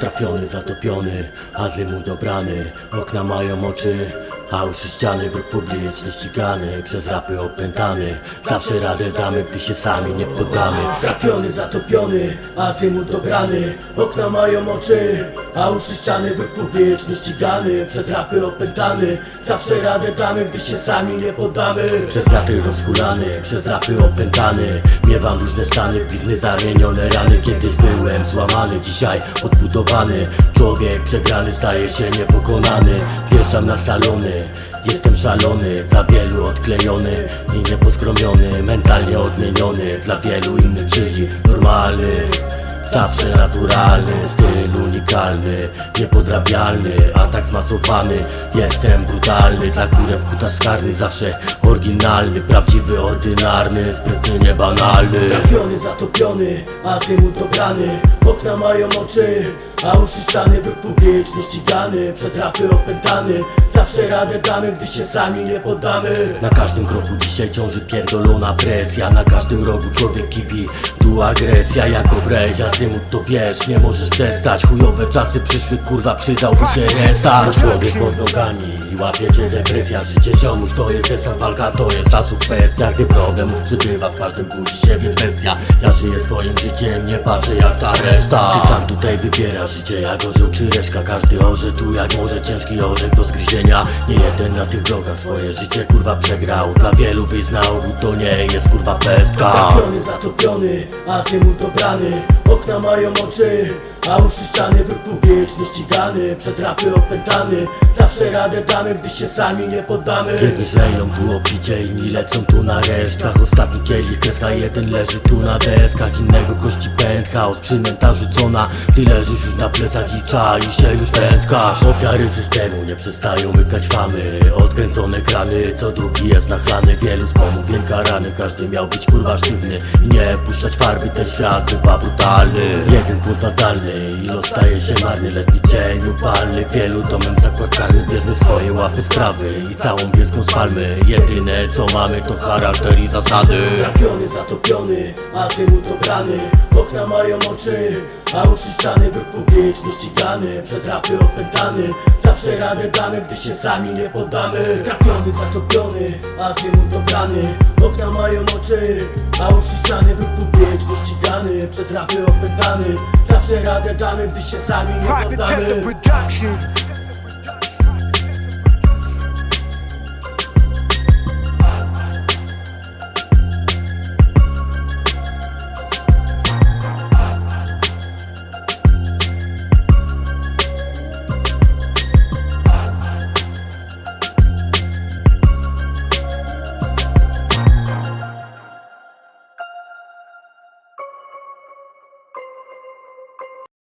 Trafiony, zatopiony, azymut dobrany Okna mają oczy, a uszy ściany Wróg publiczny ścigany, przez rapy opętany. Zawsze radę damy, gdy się sami nie poddamy. Trafiony, zatopiony, azymut dobrany Okna mają oczy, a uszy ściany Wróg publiczny ścigany, przez rapy opętany. Zawsze radę damy, gdy się sami nie poddamy. Przez wiatry rozhulany, przez rapy opętany. Miewam różne stany, wbitny zamienione rany. Kiedyś byłem złamany, dzisiaj odbudowany. Człowiek przegrany staje się niepokonany. Wjeżdżam na salony Jestem szalony, dla wielu odklejony i nieposkromiony Mentalnie odmieniony, dla wielu inny, czyli normalny Zawsze naturalny, styl unikalny, niepodrabialny Atak zmasowany, jestem brutalny Dla kurew kutas karny, zawsze oryginalny Prawdziwy, ordynarny, sprytny, niebanalny. Trafiony, zatopiony, azymut dobrany. Okna mają oczy, a uszy ściany Wróg publiczny ścigany, przez rapy opętany. Zawsze radę damy, gdy się sami nie poddamy. Na każdym kroku dzisiaj ciąży pierdolona presja. Na każdym rogu człowiek kipi, tu agresja Jak obreź, azymut to wiesz, nie możesz przestać. Chujowe czasy przyszły, kurwa przydałby się restart. Człowiek pod nogami i łapie cię depresja. Życie ziomuś to jest desant, walka to jest czasu kwestia Gdy problemów przybywa, w każdym budzi się więc bestia. Ja żyję swoim życiem, nie patrzę jak ta reszta. Ty sam tutaj wybierasz życie jak orzeł czy reszka. Każdy orze tu jak może ciężki orzech do zgryzienia. Nie jeden na tych drogach swoje życie kurwa przegrał. Dla wielu wyznał, to nie jest kurwa pestka. Trafiony, zatopiony, azymut dobrany. Okna mają oczy, a uszy ściany Wróg publiczny ścigany, przez rapy opętany Zawsze radę damy, gdy się sami nie poddamy. Kiedyś leją tu opicie, inni lecą tu na resztach. Ostatni kielich, kreska jeden leży tu na deskach. Innego kości penthouse, przynęta rzucona Ty leżysz już na plecach i czai się już wędkarz. Ofiary systemu nie przestają łykać famy. Odkręcone krany, co drugi jest nachlany. Wielu z pomówień karany, każdy miał być kurwa sztywny. Nie puszczać farby, ten świat bywa brutalny. Jeden punkt fatalny i los staje się marny. Letni cień upalny, wielu domem zakład karny. Bierzmy swoje łapy sprawy i całą wielką spalmy Jedyne co mamy to charakter i zasady. Trafiony, zatopiony, azymut dobrany Okna mają oczy, a uszy ściany Wróg publiczny ścigany, przez rapy opętany Zawsze radę damy, gdy się sami nie poddamy. Trafiony, zatopiony, azymut dobrany Okna mają oczy, a uszy ściany Wróg publiczny ścigany, przez rapy opętany Zawsze radę damy, gdy się sami nie poddamy.